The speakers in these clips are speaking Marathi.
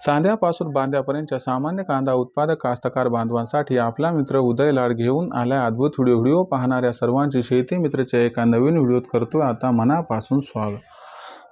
सांध्यापासून बांध्यापर्यंतच्या सामान्य कांदा उत्पादक कास्तकार बांधवांसाठी आपला मित्र उदय लाड घेऊन आलाय अद्भुत व्हिडिओ व्हिडिओ पाहणाऱ्या सर्वांची शेती मित्रच्या एका नवीन व्हिडिओत करतोय. आता मनापासून स्वागत.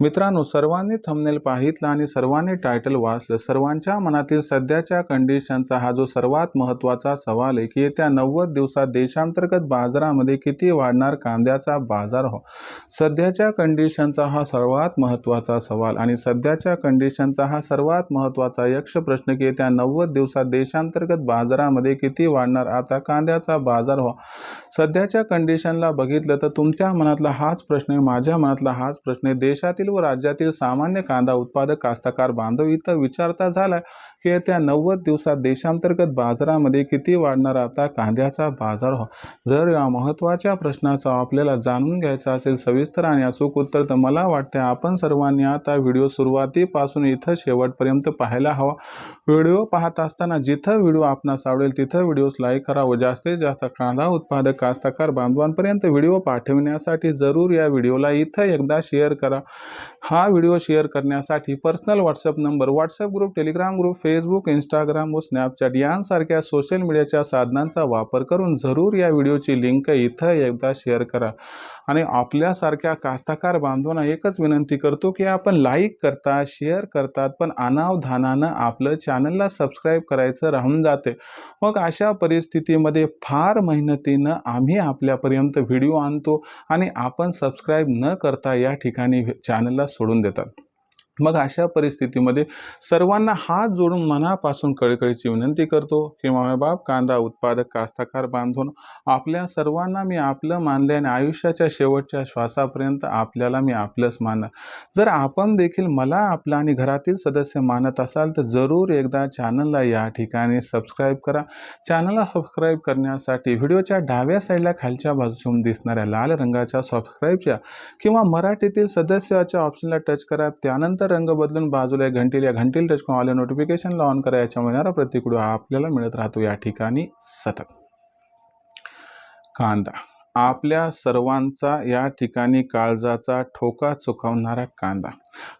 मित्रांनो सर्वांनी थंबनेल पाहितलं आणि सर्वांनी टायटल वाचलं सर्वांच्या मनातील सध्याच्या कंडिशनचा हा जो सर्वात महत्त्वाचा सवाल आहे की येत्या नव्वद दिवसात देशांतर्गत बाजारामध्ये किती वाढणार कांद्याचा बाजार हो? सध्याच्या कंडिशनचा हा सर्वात महत्त्वाचा सवाल आणि सध्याच्या कंडिशनचा हा सर्वात महत्त्वाचा यक्ष प्रश्न की येत्या नव्वद दिवसात देशांतर्गत बाजारामध्ये किती वाढणार आता कांद्याचा बाजार हो? सध्याच्या कंडिशनला बघितलं तर तुमच्या मनातला हाच प्रश्न आहे माझ्या मनातला हाच प्रश्न आहे. देशातील व राज्यातील सामान्य कांदा उत्पादक कास्तकार बांधव इथं विचारता झाला की येत्या नव्वद दिवसात देशांतर्गत बाजारामध्ये किती वाढणार आता कांद्याचा बाजार हो? जर या महत्त्वाच्या प्रश्नाचा आपल्याला जाणून घ्यायचा असेल सविस्तर आणि अचूक उत्तर तर मला वाटते आपण सर्वांनी आता व्हिडिओ सुरुवातीपासून इथं शेवटपर्यंत पाहायला हवा. व्हिडिओ पाहत असताना जिथं व्हिडिओ आपणास आवडेल तिथं व्हिडिओज लाईक करा व जास्तीत जास्त कांदा उत्पादक कास्तकार बांधवांपर्यंत व्हिडिओ पाठविण्यासाठी जरूर या व्हिडिओला इथं एकदा शेअर करा. हा व्हिडिओ शेअर करण्यासाठी personal WhatsApp number WhatsApp group Telegram group Facebook Instagram व स्नॅपचॅट यांसारख्या सोशल मीडियाच्या साधनांचा वापर करून जरूर या व्हिडिओची लिंक इथं एकदा शेअर करा. आणि आपल्यासारख्या कास्ताकार बांधवांना एकच विनंती करतो की आपण लाईक करता शेअर करतात पण अनावधानानं आपलं चॅनलला सबस्क्राईब करायचं राहून जाते. मग अशा परिस्थितीमध्ये फार मेहनतीनं आम्ही आपल्यापर्यंत व्हिडिओ आणतो आणि आपण सबस्क्राईब न करता या ठिकाणी चॅनलला सोडून देतात. मग अशा परिस्थितीमध्ये सर्वांना हात जोडून मनापासून कळकळीची विनंती करतो की बाप कांदा उत्पादक कास्ताकार बांधून आपल्या सर्वांना मी आपलं मानले आणि आयुष्याच्या शेवटच्या श्वासापर्यंत आपल्याला मी आपलंच मानलं. जर आपण देखील मला आपला आणि घरातील सदस्य मानत असाल तर जरूर एकदा चॅनलला या ठिकाणी सबस्क्राईब करा. चॅनलला सबस्क्राईब करण्यासाठी व्हिडिओच्या डाव्या साईडला खालच्या बाजूसून दिसणाऱ्या लाल रंगाच्या सबस्क्राईबच्या किंवा मराठीतील सदस्याच्या ऑप्शनला टच करा. त्यानंतर रंग बदलून बाजूला एक घंटील या घंटील टच करून आले नोटिफिकेशनला ऑन करा याच्यामुळे येणारा प्रत्येक आपल्याला मिळत राहतो. या ठिकाणी सतत. कांदा. आपल्या सर्वांचा या ठिकाणी काळजाचा ठोका चुकवणारा कांदा.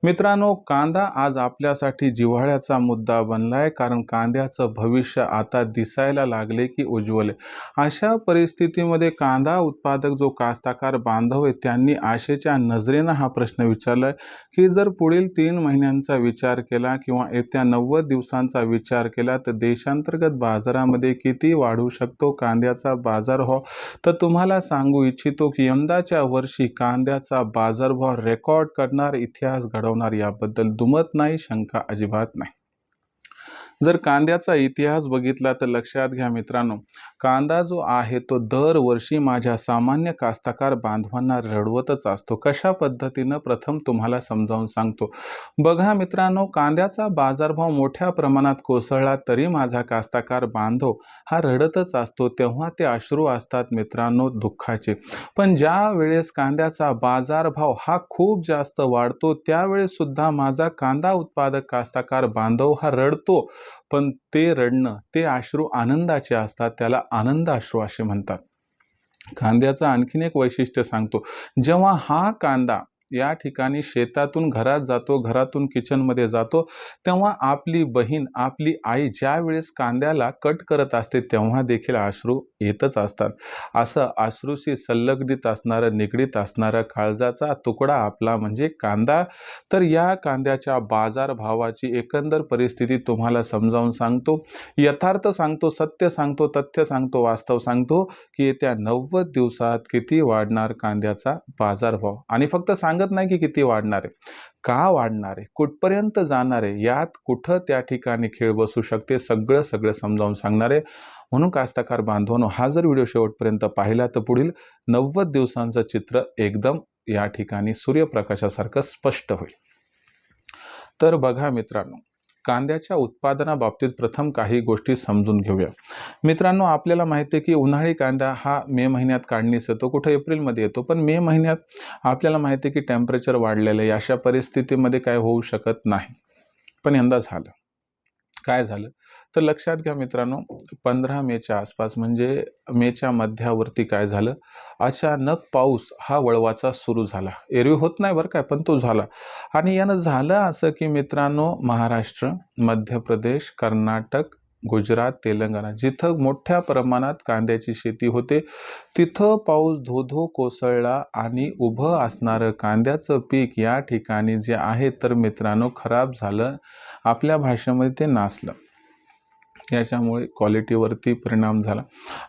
मित्रांनो कांदा आज आपल्यासाठी जिव्हाळ्याचा मुद्दा बनला आहे कारण कांद्याचं भविष्य आता दिसायला लागले की उज्ज्वल आहे. अशा परिस्थितीमध्ये कांदा उत्पादक जो कास्ताकार बांधव आहे त्यांनी आशेच्या नजरेनं हा प्रश्न विचारलाय. की जर पुढील तीन महिन्यांचा विचार केला किंवा येत्या नव्वद दिवसांचा विचार केला तर देशांतर्गत बाजारामध्ये किती वाढू शकतो कांद्याचा बाजार हो तर तुम्हाला सांगू इच्छितो की यंदाच्या वर्षी कांद्याचा बाजारभाव रेकॉर्ड करणार इतिहास घडवणार याबद्दल दुमत नाही शंका अजिबात नाही. जर कांद्याचा इतिहास बघितला तर लक्षात घ्या मित्रांनो कांदा जो आहे तो दरवर्षी माझ्या सामान्य कास्ताकार बांधवांना रडवतच असतो. कशा पद्धतीनं? प्रथम तुम्हाला समजावून सांगतो. बघा मित्रांनो कांद्याचा बाजारभाव मोठ्या प्रमाणात कोसळला तरी माझा कास्ताकार बांधव हा रडतच असतो. तेव्हा ते अश्रू असतात मित्रांनो दुःखाचे. पण ज्या वेळेस कांद्याचा बाजारभाव हा खूप जास्त वाढतो त्यावेळेस सुद्धा माझा कांदा उत्पादक कास्ताकार बांधव हा रडतो. पण ते रडणं ते अश्रू आनंदाचे असतात त्याला आनंद अश्रू असे म्हणतात. कांद्याचं आणखीन एक वैशिष्ट्य सांगतो. जेव्हा हा कांदा या ठिकाणी शेतातून घरात जातो घरातून किचनमध्ये जातो तेव्हा आपली बहीण आपली आई ज्या वेळेस कांद्याला कट करत असते तेव्हा देखील अश्रू येतच असतात. असं अश्रूशी संलग्नित असणारं निगडीत असणारा काळजाचा तुकडा आपला म्हणजे कांदा. तर या कांद्याच्या बाजारभावाची एकंदर परिस्थिती तुम्हाला समजावून सांगतो. यथार्थ सांगतो सत्य सांगतो तथ्य सांगतो वास्तव सांगतो की येत्या नव्वद दिवसात किती वाढणार कांद्याचा बाजारभाव? आणि फक्त सांगत नाही की किती वाढणार आहे. का वाढणार आहे? कुठपर्यंत जाणार आहे? यात कुठं त्या ठिकाणी खेळ बसू शकते? सगळं सगळं समजावून सांगणार आहे. म्हणून कास्तकार बांधवांनो हा जर व्हिडिओ शेवटपर्यंत पाहिला तर पुढील नव्वद दिवसांचं चित्र एकदम या ठिकाणी सूर्यप्रकाशासारखं स्पष्ट होईल. तर बघा मित्रांनो कांद्याच्या उत्पादनाबाबतीत प्रथम काही गोष्टी समजून घेऊया. मित्रांनो आपल्याला माहिती आहे की उन्हाळी कांदा हा मे महिन्यात काढणीस येतो कुठं एप्रिलमध्ये येतो पण मे महिन्यात आपल्याला माहिती आहे की टेम्परेचर वाढलेलं आहे अशा परिस्थितीमध्ये काय होऊ शकत नाही. पण यंदा झालं. काय झालं? तर लक्षात घ्या मित्रांनो पंधरा मेच्या आसपास म्हणजे मेच्या मध्यावरती काय झालं? अचानक पाऊस हा वळवाचा सुरू झाला. एरवी होत नाही बरं काय पण तो झाला. आणि यानं झालं असं की मित्रांनो महाराष्ट्र मध्य प्रदेश कर्नाटक गुजरात तेलंगणा जिथं मोठ्या प्रमाणात कांद्याची शेती होते तिथं पाऊस धोधो कोसळला आणि उभं असणारं कांद्याचं पीक या ठिकाणी जे आहे तर मित्रांनो खराब झालं. आपल्या भाषेमध्ये ते नासलं. याच्यामुळे क्वालिटीवरती परिणाम झाला.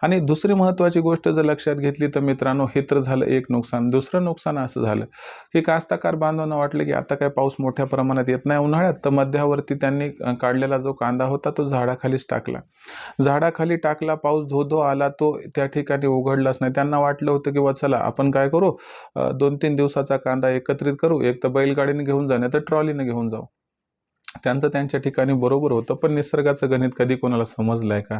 आणि दुसरी महत्त्वाची गोष्ट जर लक्षात घेतली तर मित्रांनो हे तर झालं एक नुकसान. दुसरं नुकसान असं झालं की कास्ताकार बांधवांना वाटलं की आता काय पाऊस मोठ्या प्रमाणात येत नाही. उन्हाळ्यात तर मध्यावरती त्यांनी काढलेला जो कांदा होता तो झाडाखालीच टाकला. झाडाखाली टाकला पाऊस धो धो आला तो त्या ठिकाणी उघडलाच नाही. त्यांना वाटलं होतं की वा चला आपण काय करू? दोन तीन दिवसाचा कांदा एकत्रित करू. एक तर बैलगाडीने घेऊन जाऊ तर ट्रॉलीने घेऊन जाऊ. त्यांचं त्यांच्या ठिकाणी बरोबर होतं पण निसर्गाचं गणित कधी कोणाला समजलं आहे का?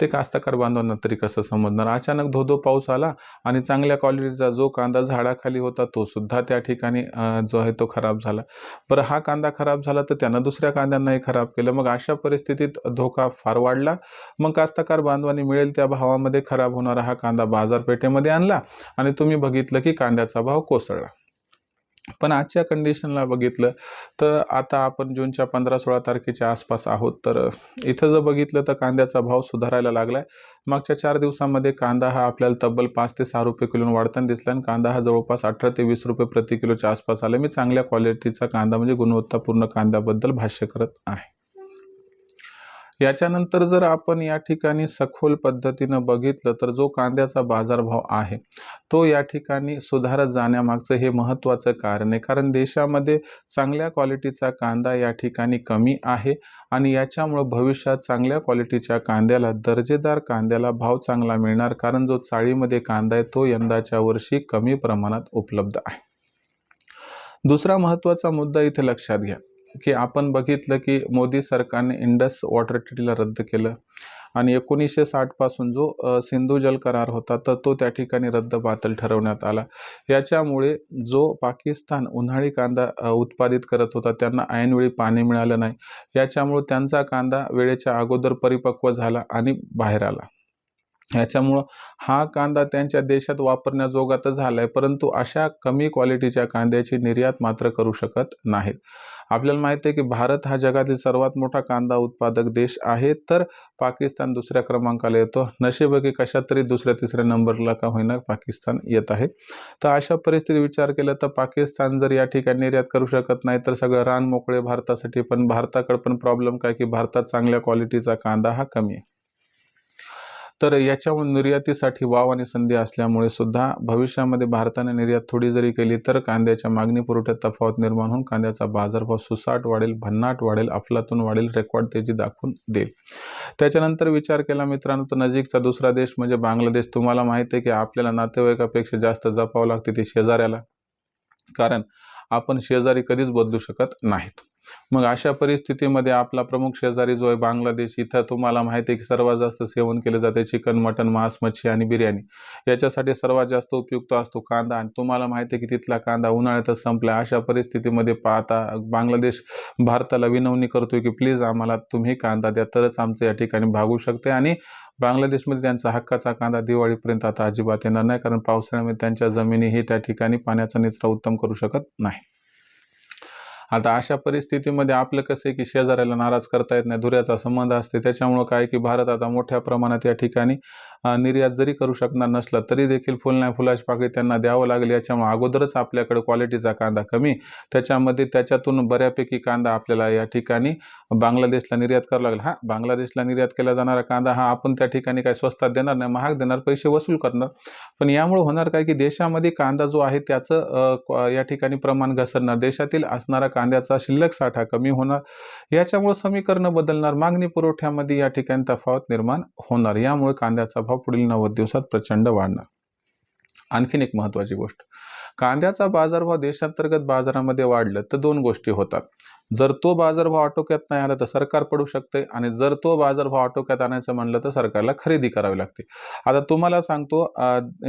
ते कास्तकार बांधवांना तरी कसं समजणार? अचानक धोधो पाऊस आला आणि चांगल्या क्वालिटीचा जो कांदा झाडाखाली होता तो सुद्धा त्या ठिकाणी जो आहे तो खराब झाला. बरं हा कांदा खराब झाला तर त्यानं दुसऱ्या कांद्यांनाही खराब केलं. मग अशा परिस्थितीत धोका फार वाढला. मग कास्तकार बांधवांनी मिळेल त्या भावामध्ये खराब होणारा हा कांदा बाजारपेठेमध्ये आणला आणि तुम्ही बघितलं की कांद्याचा भाव कोसळला. पण आजच्या कंडिशनला बघितलं तर आता आपण जूनच्या पंधरा सोळा तारखेच्या आसपास आहोत. तर इथं जर बघितलं तर कांद्याचा भाव सुधारायला लागला आहे मागच्या चार दिवसामध्ये कांदा हा आपल्याला तब्बल पाच ते सहा रुपये किलो वाढताना दिसला आणि कांदा हा जवळपास अठरा ते वीस रुपये प्रति किलोच्या आसपास आला. मी चांगल्या क्वालिटीचा कांदा म्हणजे गुणवत्तापूर्ण कांद्याबद्दल भाष्य करत आहे. याच्यानंतर जर आपण या ठिकाणी सखोल पद्धतीनं बघितलं तर जो कांद्याचा बाजारभाव आहे तो या ठिकाणी सुधारत जाण्यामागचं हे महत्त्वाचं कारण आहे. कारण देशामध्ये चांगल्या क्वालिटीचा कांदा या ठिकाणी कमी आहे आणि याच्यामुळं भविष्यात चांगल्या क्वालिटीच्या कांद्याला दर्जेदार कांद्याला भाव चांगला मिळणार कारण जो चाळीमध्ये कांदा आहे तो यंदाच्या वर्षी कमी प्रमाणात उपलब्ध आहे. दुसरा महत्त्वाचा मुद्दा इथे लक्षात घ्या. की आपण बघितलं की मोदी सरकारने इंडस वॉटर ट्रीटीला रद्द केलं. आणि एकोणीसशे साठपासून जो सिंधू जल करार होता तर तो त्या ठिकाणी रद्द बातल ठरवण्यात आला. याच्यामुळे जो पाकिस्तान उन्हाळी कांदा उत्पादित करत होता त्यांना ऐनवेळी पाणी मिळालं नाही. याच्यामुळे त्यांचा कांदा वेळेच्या अगोदर परिपक्व झाला आणि बाहेर आला. याच्यामुळं हा कांदा त्यांच्या देशात वापरण्याजोगा तर झाला आहे परंतु अशा कमी क्वालिटीच्या कांद्याची निर्यात मात्र करू शकत नाहीत. आपल्याला माहिती आहे की भारत हा जगातील सर्वात मोठा कांदा उत्पादक देश आहे. तर पाकिस्तान दुसऱ्या क्रमांकाला येतो. नशीब की कशात तरी दुसऱ्या तिसऱ्या नंबरला का होईना पाकिस्तान येत आहे. तर अशा परिस्थिती विचार केला तर पाकिस्तान जर या ठिकाणी निर्यात करू शकत नाही तर सगळं रान मोकळे भारतासाठी. पण भारताकडे पण प्रॉब्लेम काय की भारतात चांगल्या क्वालिटीचा कांदा हा कमी आहे. तर याच्यामुळे निर्यातीसाठी वाव आणि संधी असल्यामुळे सुद्धा भविष्यामध्ये भारताने निर्यात थोडी जरी केली तर कांद्याच्या मागणी पुरवठ्यात तफावत निर्माण होऊन कांद्याचा बाजारभाव सुसाट वाढेल भन्नाट वाढेल अफलातून वाढेल रेकॉर्ड तेजी दाखवून देईल. त्याच्यानंतर विचार केला मित्रांनो तर नजीकचा दुसरा देश म्हणजे बांगलादेश. तुम्हाला माहिती आहे की आपल्याला नातेवाईकापेक्षा जास्त जपावं लागते ते शेजाऱ्याला. कारण आपण शेजारी कधीच बदलू शकत नाहीत. मग अशा परिस्थितीमध्ये आपला प्रमुख शेजारी जो आहे बांगलादेश इथं तुम्हाला माहिती आहे की सर्वात जास्त सेवन केले जाते चिकन मटन मांस मच्छी आणि बिर्याणी. याच्यासाठी सर्वात जास्त उपयुक्त असतो कांदा आणि तुम्हाला माहिती आहे की तिथला कांदा उन्हाळ्यातच संपला अशा परिस्थितीमध्ये पाहता बांगलादेश भारताला विनवणी करतोय की प्लीज आम्हाला तुम्ही कांदा द्या. तरच आमचं या ठिकाणी भागू शकते आणि बांगलादेशमध्ये त्यांचा हक्काचा कांदा दिवाळीपर्यंत आता अजिबात येणार नाही कारण पावसाळ्यामध्ये त्यांच्या जमिनीही त्या ठिकाणी पाण्याचा निचरा उत्तम करू शकत नाही. आता अशा परिस्थितीमध्ये आपलं कसं आहे की शेजाऱ्याला नाराज करता येत नाही धुऱ्याचा संबंध असते. त्याच्यामुळं काय की भारत आता मोठ्या प्रमाणात या ठिकाणी निर्यात जरी करू शकणार नसला तरी देखील फुल नाही फुलाची पाकळी त्यांना द्यावं लागेल. याच्यामुळे अगोदरच आपल्याकडे क्वालिटीचा कांदा कमी त्याच्यामध्ये त्याच्यातून बऱ्यापैकी कांदा आपल्याला या ठिकाणी बांगलादेशला निर्यात करावं लागेल. हा बांगलादेशला निर्यात केला जाणारा कांदा हा आपण त्या ठिकाणी काय स्वस्तात देणार नाही महाग देणार पैसे वसूल करणार. पण यामुळे होणार काय की देशामध्ये कांदा जो आहे त्याचं या ठिकाणी प्रमाण घसरणार. देशातील असणारा कांद्याचा शिल्लक साठा कमी होणार. याच्यामुळे समीकरणं बदलणार मागणी पुरवठ्यामध्ये या ठिकाणी तफावत निर्माण होणार. यामुळे कांद्याचा भाव पुढील नव्वद दिवसात प्रचंड वाढणार. आणखीन एक महत्त्वाची गोष्ट. कांद्याचा बाजारभाव देशांतर्गत बाजारामध्ये वाढलं तर दोन गोष्टी होतात. जर तो बाजारभाव आटोक्यात नाही आला तर सरकार पडू शकते आणि जर तो बाजारभाव आटोक्यात आणायचं म्हणलं तर सरकारला खरेदी करावी लागते. आता तुम्हाला सांगतो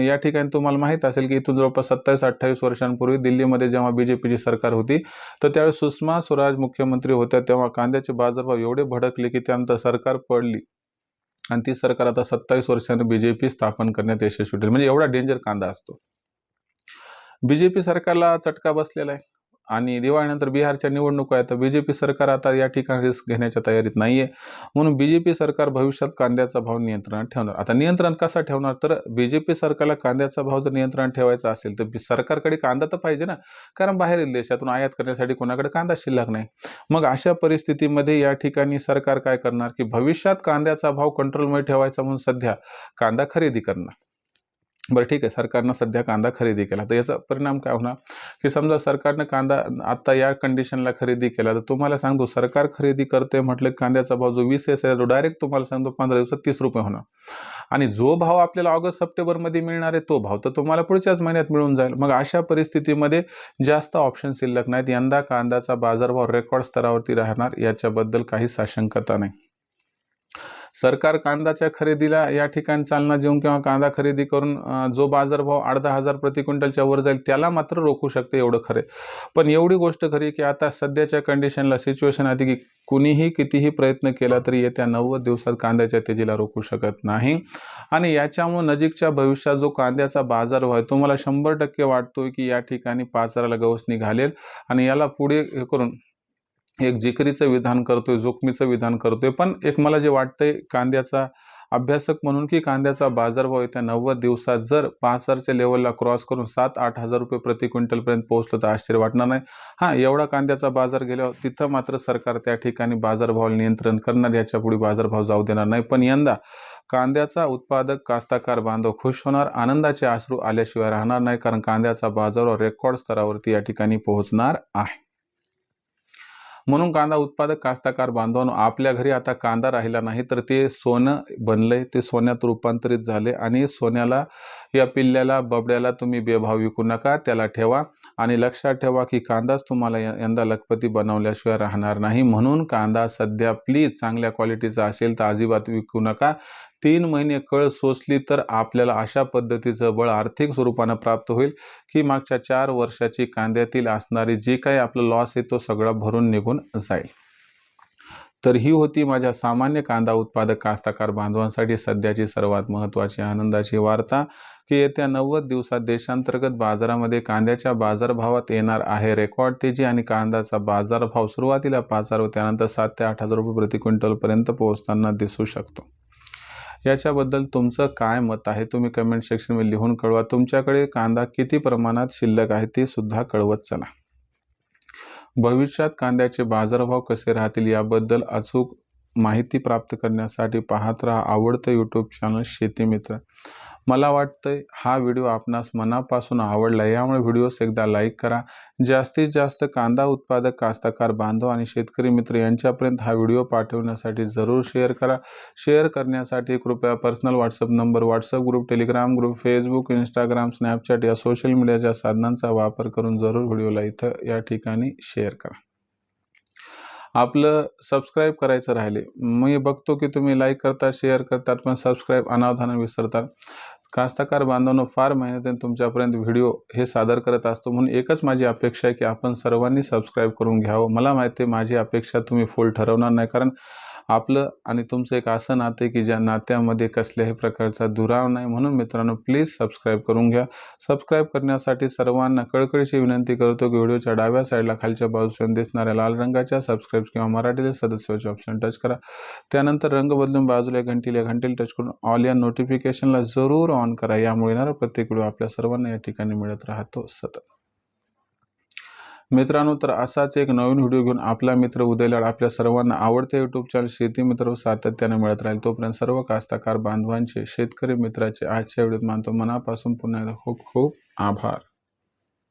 या ठिकाणी तुम्हाला माहीत असेल की इथून जवळपास सत्तावीस अठ्ठावीस वर्षांपूर्वी दिल्लीमध्ये जेव्हा बीजेपीची सरकार होती तर त्यावेळेस सुषमा स्वराज मुख्यमंत्री होत्या तेव्हा कांद्याचे बाजारभाव एवढे भडकले की त्यानंतर सरकार पडली. आणि ती सरकार आता सत्तावीस वर्षांनी बीजेपी स्थापन करण्यात यशस्वी ठरेल. म्हणजे एवढा डेंजर कांदा असतो. बीजेपी सरकारला चटका बसलेला आहे. आणि दिवाळीनंतर बिहारच्या निवडणुका आहेत. तर बी जे पी सरकार आता या ठिकाणी रिस्क घेण्याच्या तयारीत नाही आहे म्हणून बी जे पी सरकार भविष्यात कांद्याचा भाव नियंत्रणात ठेवणार. आता नियंत्रण कसा ठेवणार? तर बी जे पी सरकारला कांद्याचा भाव जर नियंत्रणात ठेवायचा असेल तर सरकारकडे कांदा तर पाहिजे ना. कारण बाहेरील देशातून आयात करण्यासाठी कोणाकडे कांदा शिल्लक नाही. मग अशा परिस्थितीमध्ये या ठिकाणी सरकार काय करणार? की भविष्यात कांद्याचा भाव कंट्रोलमध्ये ठेवायचा म्हणून सध्या कांदा खरेदी करणार. बरं ठीक आहे. सरकारनं सध्या कांदा खरेदी केला. तर याचा परिणाम काय होणार? की समजा सरकारनं कांदा आता या कंडिशनला खरेदी केला तर तुम्हाला सांगतो सरकार खरेदी करते म्हटलं कांद्याचा भाव जो वीस आहे तो डायरेक्ट तुम्हाला सांगतो पंधरा दिवसात तीस रुपये होणार. आणि जो भाव आपल्याला ऑगस्ट सप्टेंबरमध्ये मिळणार आहे तो भाव तर तुम्हाला पुढच्याच महिन्यात मिळून जाईल. मग अशा परिस्थितीमध्ये जास्त ऑप्शन शिल्लक नाहीत. यंदा कांद्याचा बाजारभाव रेकॉर्ड स्तरावरती राहणार याच्याबद्दल काही साशंकता नाही. सरकार कांद्याच्या खरेदीला या ठिकाणी चालना देऊन किंवा कांदा खरेदी करून जो बाजारभाव आठ दहा हजार प्रति क्विंटलच्या वर जाईल त्याला मात्र रोखू शकते एवढं खरे पण एवढी गोष्ट खरी की आता सध्याच्या कंडिशनला सिच्युएशन आधी की कुणीही कितीही प्रयत्न केला तरी येत्या नव्वद दिवसात कांद्याच्या तेजीला रोखू शकत नाही. आणि याच्यामुळे नजीकच्या भविष्यात जो कांद्याचा बाजारभाव आहे तो मला शंभर टक्के वाटतोय की या ठिकाणी पाचाराला गवस निघालेल आणि याला पुढे हे करून एक जिकरीचं विधान करतोय जोखमीचं विधान करतोय पण एक मला जे वाटतंय कांद्याचा अभ्यासक म्हणून की कांद्याचा बाजारभाव येत्या नव्वद दिवसात जर पाच हजारच्या लेवलला क्रॉस करून सात आठ हजार रुपये प्रति क्विंटलपर्यंत पोहोचलं तर आश्चर्य वाटणार नाही. हां एवढा कांद्याचा बाजार गेल्यावर तिथं मात्र सरकार त्या ठिकाणी बाजारभाव नियंत्रण करणार याच्यापुढे बाजारभाव जाऊ देणार नाही. पण यंदा कांद्याचा उत्पादक कास्ताकार बांधव खुश होणार आनंदाचे आश्रू आल्याशिवाय राहणार नाही कारण कांद्याचा बाजारभाव रेकॉर्ड स्तरावरती या ठिकाणी पोहोचणार आहे. म्हणून कांदा उत्पादक कास्ताकार बांधवांनो आपल्या घरी आता कांदा राहिला नाही तर ते सोनं बनलंय ते सोन्यात रूपांतरित झाले आणि सोन्याला या पिल्ल्याला बबड्याला तुम्ही बेभाव विकू नका त्याला ठेवा. आणि लक्षात ठेवा की कांदाच तुम्हाला यंदा लखपती बनवल्याशिवाय राहणार नाही. म्हणून कांदा सध्या प्लीज चांगल्या क्वालिटीचा असेल तर अजिबात विकू नका. तीन महिने कळ सोसली तर आपल्याला अशा पद्धतीचं बळ आर्थिक स्वरूपानं प्राप्त होईल की मागच्या चार वर्षाची कांद्यातील असणारी जी काही आपलं लॉस आहे तो सगळा भरून निघून जाईल. तर ही होती माझ्या सामान्य कांदा उत्पादक कास्ताकार बांधवांसाठी सध्याची सर्वात महत्त्वाची आनंदाची वार्ता. की येत्या नव्वद दिवसात देशांतर्गत बाजारामध्ये कांद्याच्या बाजारभावात येणार आहे. रेकॉर्ड तेजी आणि कांद्याचा बाजारभाव सुरुवातीला पाच हजार व त्यानंतर सात ते आठ हजार रुपये प्रति क्विंटलपर्यंत पोहोचताना दिसू शकतो. याच्याबद्दल तुमचं काय मत आहे? तुम्ही कमेंट सेक्शनमध्ये लिहून कळवा. तुमच्याकडे कांदा किती प्रमाणात शिल्लक आहे ते सुद्धा कळवत चला. भविष्यात कांद्याचे बाजारभाव कसे राहतील याबद्दल अचूक माहिती प्राप्त करण्यासाठी पाहत राहा आवडतं यूट्यूब चॅनल शेतीमित्र मला वाटतंय हा व्हिडिओ आपणास मनापासून आवडला यामुळे व्हिडिओस एकदा लाईक करा. जास्तीत जास्त कांदा उत्पादक कास्तकार बांधव आणि शेतकरी मित्र यांच्यापर्यंत हा व्हिडिओ पाठवण्यासाठी जरूर शेअर करा. शेअर करण्यासाठी कृपया personal WhatsApp number WhatsApp group Telegram group Facebook Instagram Snapchat या सोशल मीडियाच्या साधनांचा वापर करून जरूर व्हिडिओला इथं या ठिकाणी शेअर करा. आपलं सबस्क्राईब करायचं राहिले. मी बघतो की तुम्ही लाईक करता शेअर करतात पण सबस्क्राईब अनावधानं विसरतात कास्ताकार बांधवांनो फार मेहनतीने तुमच्यापर्यंत व्हिडिओ हे सादर करत असतो. म्हणून एकच माझी अपेक्षा आहे की आपण सर्वांनी सबस्क्राईब करून घ्यावं. मला माहिती आहे माझी अपेक्षा तुम्ही फुल ठरवणार नाही. कारण आपलं आणि तुमचं एक असं नातं आहे की ज्या नात्यामध्ये कसल्याही प्रकारचा दुराव नाही. म्हणून मित्रांनो प्लीज सबस्क्राईब करून घ्या. सबस्क्राईब करण्यासाठी सर्वांना कळकळीची विनंती करतो की व्हिडिओच्या डाव्या साईडला खालच्या बाजूने दिसणाऱ्या लाल रंगाच्या सबस्क्राईब किंवा मराठीतील सदस्याचे ऑप्शन टच करा. त्यानंतर रंग बदलून बाजूला घंटीला घंटीला टच करून ऑल या नोटिफिकेशनला जरूर ऑन करा. यामुळे येणारा प्रत्येक व्हिडिओ आपल्या सर्वांना या ठिकाणी मिळत राहतो सतत. मित्रांनो तर असाच एक नवीन व्हिडिओ घेऊन आपला मित्र उदयलाड आपल्या सर्वांना आवडते युट्यूब चॅनल शेती मित्र सातत्याने मिळत राहील. तोपर्यंत सर्व कास्ताकार बांधवांचे शेतकरी मित्राचे आजच्या व्हिडिओत मानतो. मनापासून पुन्हा खूप खूप आभार.